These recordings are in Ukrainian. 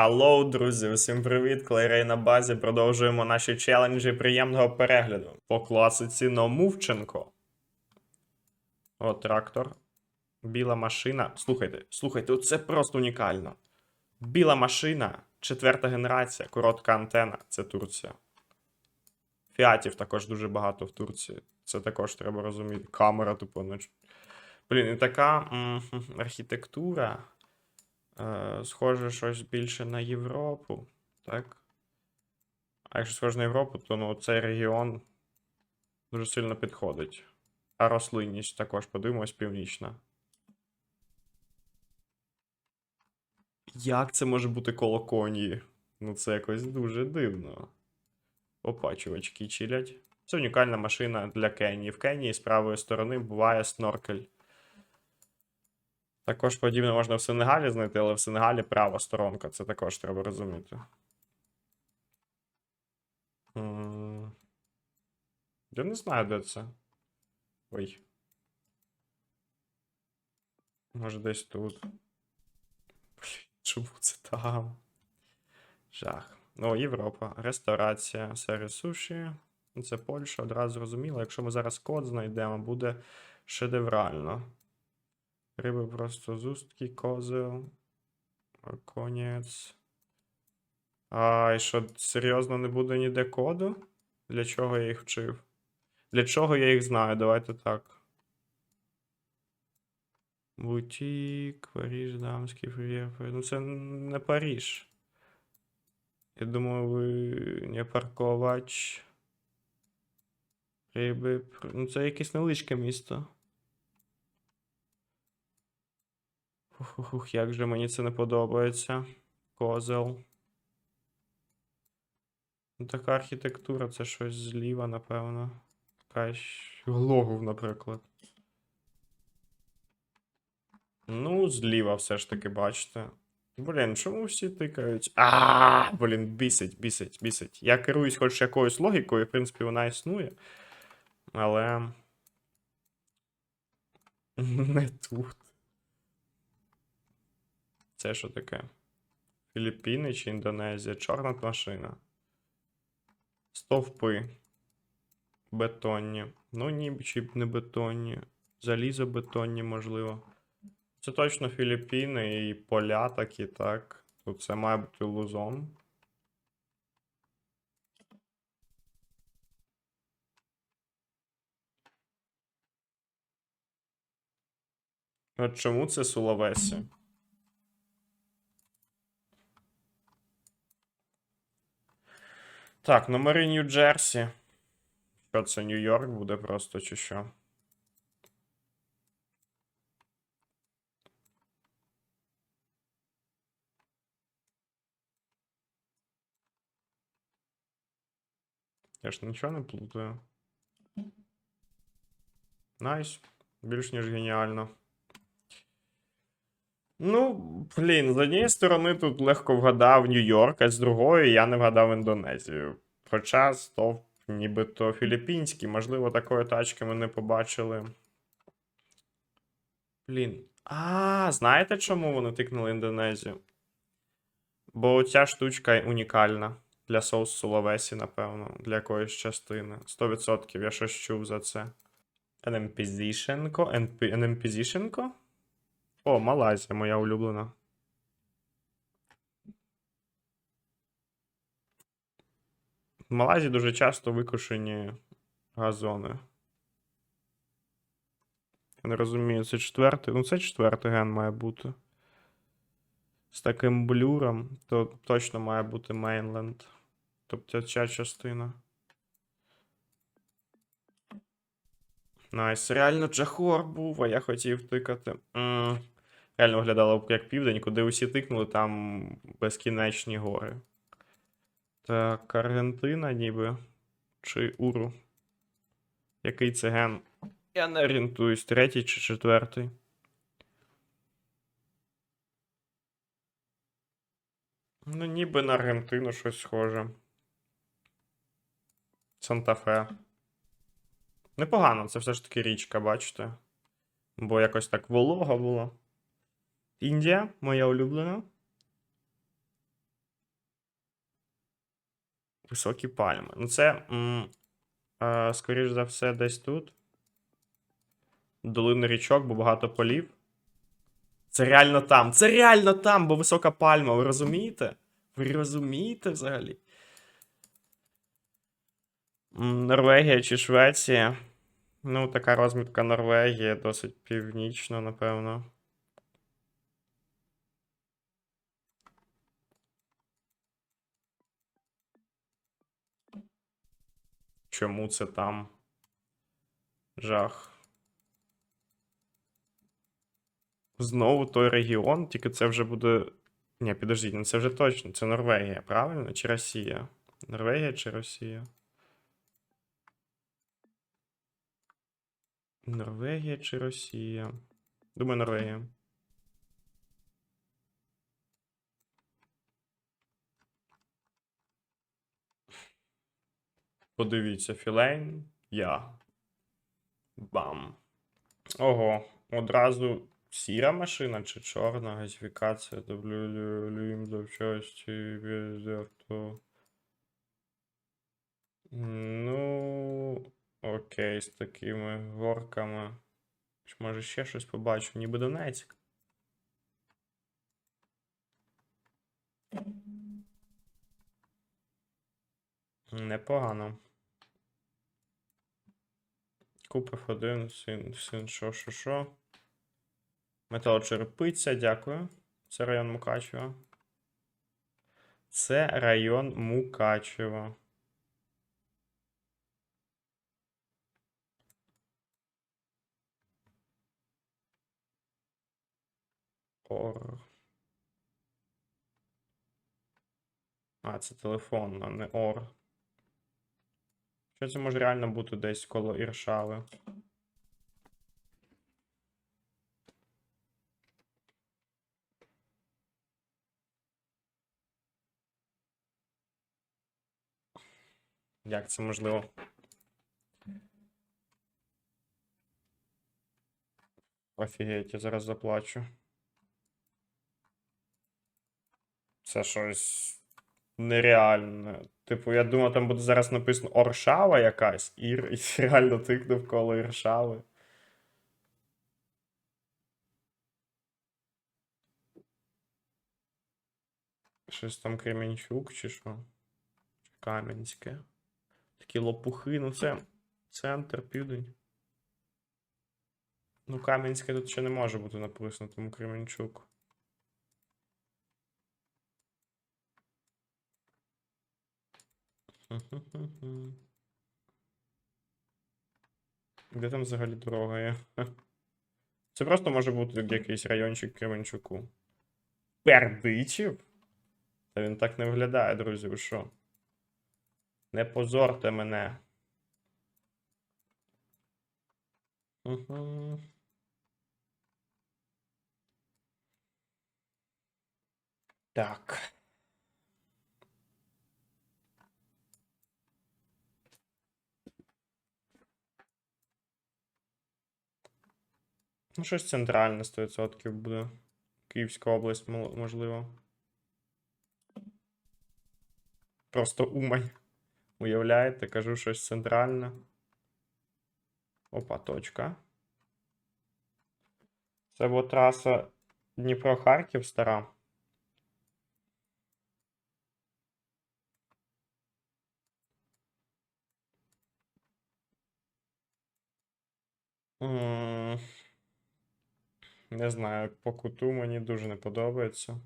Халлоу, друзі, усім привіт! Клейрей на базі. Продовжуємо наші челенджі приємного перегляду. По класиці Номувченко. О, трактор. Біла машина. Слухайте, слухайте, це просто унікально. Біла машина, четверта генерація, коротка антена. Це Турція. Фіатів також дуже багато в Турції. Це також треба розуміти. Камера тупо. ну, Блін, і така м, архітектура. Е, схоже щось більше на Європу, так? А якщо схоже на Європу, то ну, цей регіон дуже сильно підходить. А рослинність також подивимось північна. Як це може бути коло конії? Ну, це якось дуже дивно. Опа, чувачки чилять. Це унікальна машина для Кенії. В Кенії з правої сторони буває сноркель. Також подібне можна в Сенегалі знайти, але в Сенегалі права сторонка, це також треба розуміти. Я не знаю, де це. Ой. Може десь тут. Блін, чому це там? Жах. Ну, Європа. Ресторація, сервіс суші. Це Польща, одразу зрозуміло. Якщо ми зараз код знайдемо, буде шедеврально. Риби просто зустки, козел. Конець. А, і що, серйозно не буде ніде коду? Для чого я їх вчив? Для чого я їх знаю? Давайте так. Бутік, Паріж, Дамський, фур'єр. Ну, це не Паріж. Я думаю, ви не парковач. Риби. Ну, це якесь невеличке місто. Ух, як же мені це не подобається. Козел. Ну, така архітектура, це щось зліва, напевно. Якась Глогов, наприклад. Ну, зліва все ж таки, бачите. Блін, чому всі тикають? А, блін, бісить, бісить, бісить. Я керуюсь хоч якоюсь логікою, в принципі, вона існує. Але. Не тут. Це що таке? Філіппіни чи Індонезія? Чорна машина. Стовпи. Бетонні. Ну, ніби чи не бетонні. Залізобетонні, можливо. Це точно Філіппіни і поля такі, так. Тут це має бути лузон. От чому це Сулавесі? Так, номери Нью-Джерсі. Що це Нью-Йорк буде просто чи що? Я ж нічого не плутаю. Найс. Більш ніж геніально. Ну, блін, з однієї сторони тут легко вгадав Нью-Йорк, а з другої я не вгадав Індонезію. Хоча стовп нібито філіппінський, можливо, такої тачки ми не побачили. Блін. А, знаєте, чому вони тикнули Індонезію? Бо ця штучка унікальна для соусу Сулавесі, напевно, для якоїсь частини. 100% я щось чув за це. NMPZшенко? NMPZшенко? О, Малайзія, моя улюблена. В Малайзії дуже часто викошені газони. Я не розумію, це четвертий. Ну, це четвертий ген має бути. З таким блюром, то точно має бути мейнленд. Тобто ця частина. Найс. Реально Джахор був, а я хотів тикати. М, Реально виглядало як південь, куди усі тикнули, там безкінечні гори. Так, Аргентина ніби. Чи Уру. Який це ген? Я не орієнтуюсь, третій чи четвертий. Ну, ніби на Аргентину щось схоже. Санта-Фе. Непогано, це все ж таки річка, бачите? Бо якось так волого було. Індія, моя улюблена. Високі пальми. Ну, це, м, е, скоріш за все, десь тут. Долина річок, бо багато полів. Це реально там. Це реально там, бо висока пальма. Ви розумієте? Ви розумієте взагалі? Норвегія чи Швеція? Ну, така розмітка Норвегія, досить північно, напевно. Чому це там? Жах. Знову той регіон, тільки це вже буде. Ні, підождіть, ну це вже точно. Це Норвегія, правильно? Чи Росія? Норвегія чи Росія? Норвегія чи Росія? Думаю, Норвегія. Подивіться, Філейн. Я. Бам. Ого, одразу сіра машина чи чорна газифікація WLM запчасті без авто. Ну, окей, з такими горками. Чи може ще щось побачу, ніби Донецьк. Непогано. Куб F1, син, син, що, що, що. Металочерпиця, дякую. Це район Мукачева. Це район Мукачева. Ор. А, це телефон, а не Ор. Що це може реально бути десь коло Іршави? Як це можливо? Офігеть, я зараз заплачу. Це щось нереальне. Типу, я думав, там буде зараз написано Оршава якась, і, і реально тикнув коло Іршави. Щось там Кременчук чи що? Кам'янське. Такі лопухи, ну це центр, південь. Ну, Кам'янське тут ще не може бути написано, тому Кременчук. Де там взагалі дорога є? Це просто може бути якийсь райончик Кременчуку. Пердичів? Та він так не виглядає, друзі, ви що? Не позорте мене. Угу. Так. Ну, щось центральне 100% буде. Київська область, можливо. Просто Умань. Уявляєте, кажу щось центральне. Опа, точка. Це була траса Дніпро-Харків стара. М, Не знаю, по куту мені дуже не подобається.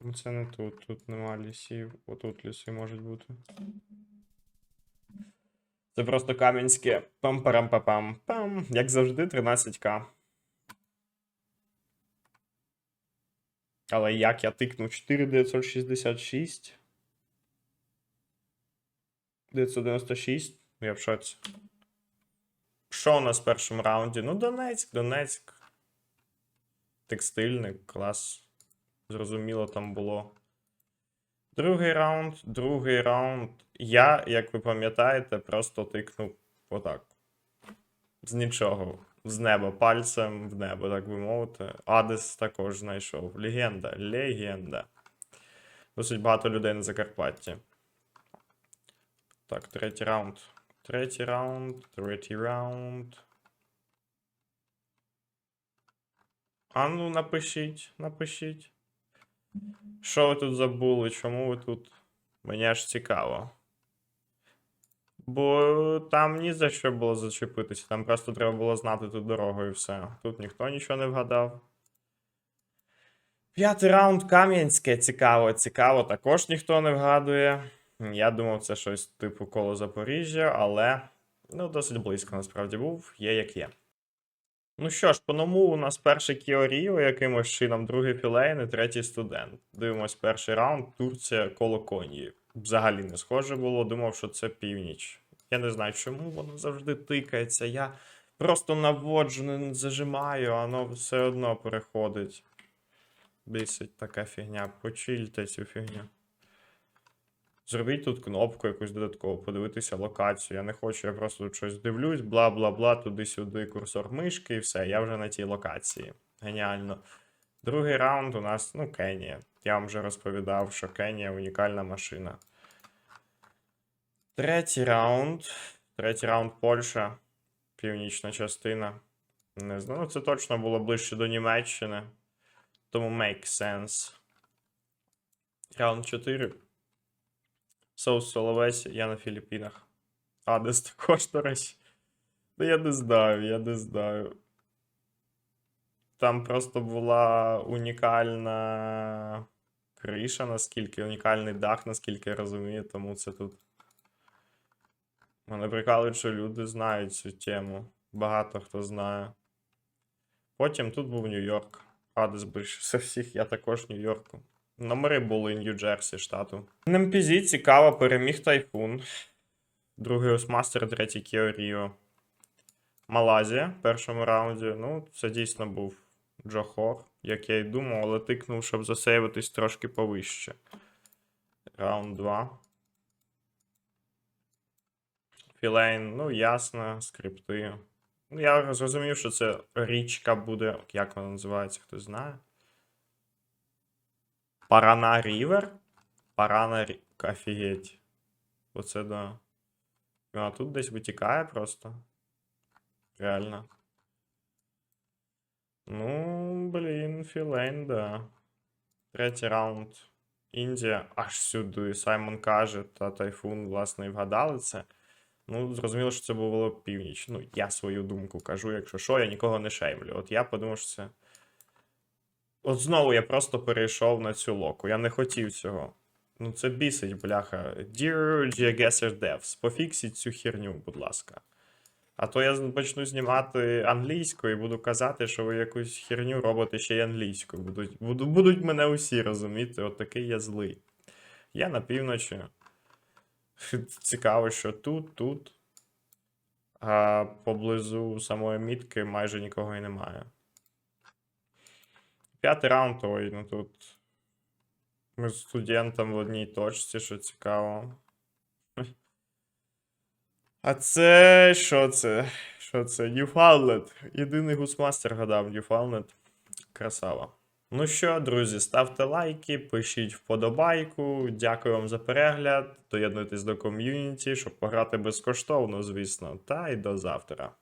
Ну, Це не тут, тут нема лісів. Отут ліси можуть бути. Це просто кам'янське. Пам-парам-па-пам. Як завжди, 13к. Але як я тикнув 4966? 996? Я в шоці. Що у нас в першому раунді? Ну, Донецьк, Донецьк. Текстильний, клас. Зрозуміло, там було. Другий раунд, другий раунд. Я, як ви пам'ятаєте, просто тикнув отак. З нічого. З неба пальцем в небо, так би мовити. Адес також знайшов. Легенда, легенда. Досить багато людей на Закарпатті. Так, третій раунд. Третій раунд, третій раунд. А ну, напишіть, напишіть. Що ви тут забули? Чому ви тут? Мені аж цікаво. Бо там ні за що було зачепитися, там просто треба було знати ту дорогу і все. Тут ніхто нічого не вгадав. П'ятий раунд Кам'янське. Цікаво, цікаво. Також ніхто не вгадує. Я думав, це щось типу коло Запоріжжя, але ну, досить близько насправді був, є як є. Ну що ж, по ному у нас перший Кіо Ріо якимось чином, другий філейн і третій студент. Дивимось перший раунд, Турція коло Конії. Взагалі не схоже було, думав, що це північ. Я не знаю, чому воно завжди тикається. Я просто наводжу, не зажимаю, а воно все одно переходить. Бісить така фігня. Почильте цю фігню. Зробіть тут кнопку якусь додаткову, подивитися локацію. Я не хочу, я просто тут щось дивлюсь, бла бла бла, туди-сюди, курсор мишки і все. Я вже на тій локації. Геніально. Другий раунд у нас, ну, Кенія. Я вам вже розповідав, що Кенія унікальна машина. Третій раунд. Третій раунд Польща. Північна частина. Не знаю, ну це точно було ближче до Німеччини. Тому make sense. Раунд 4. Соус Соловесі, я на Філіппінах. А, десь також, до речі. Ну, я не знаю, я не знаю. Там просто була унікальна криша, наскільки, унікальний дах, наскільки я розумію, тому це тут. Мене прикалують, що люди знають цю тему. Багато хто знає. Потім тут був Нью-Йорк. Адес більше всіх, я також в Нью-Йорку. Номери були Нью-Джерсі штату. NMPZ цікаво, переміг Тайфун. Другий Осмастер, третій Кіо Ріо. Малазія в першому раунді. Ну, це дійсно був Джохор, як я й думав, але тикнув, щоб засейвитись трошки повище. Раунд 2. Філейн, ну, ясно, скрипти. Ну, я зрозумів, що це річка буде. Як вона називається, хтось знає. Парана Рівер? Парана. Офігеть. Оце да. А тут десь витікає просто. Реально. Ну, блін, філейн, да. Третій раунд. Індія аж сюди. Саймон каже, та Тайфун, власне, і вгадали це. Ну, зрозуміло, що це було північ. Ну, я свою думку кажу, якщо що, я нікого не шеймлю. От я подумав, що це. От знову я просто перейшов на цю локу. Я не хотів цього. Ну, це бісить, бляха. Dear GeoGuessr Devs, пофіксіть цю херню, будь ласка. А то я почну знімати англійською і буду казати, що ви якусь херню робите ще й англійською. Будуть, буду, будуть мене усі розуміти, от такий я злий. Я на півночі. Цікаво, що тут, тут. А поблизу самої мітки майже нікого і немає. П'ятий раунд, ой, ну тут. Ми з студентом в одній точці, що цікаво. А це що це? Що це? Ньюфаунленд. Єдиний гусмастер гадав Ньюфаунленд. Красава. Ну що, друзі, ставте лайки, пишіть вподобайку. Дякую вам за перегляд. Доєднуйтесь до ком'юніті, щоб пограти безкоштовно, звісно. Та й до завтра.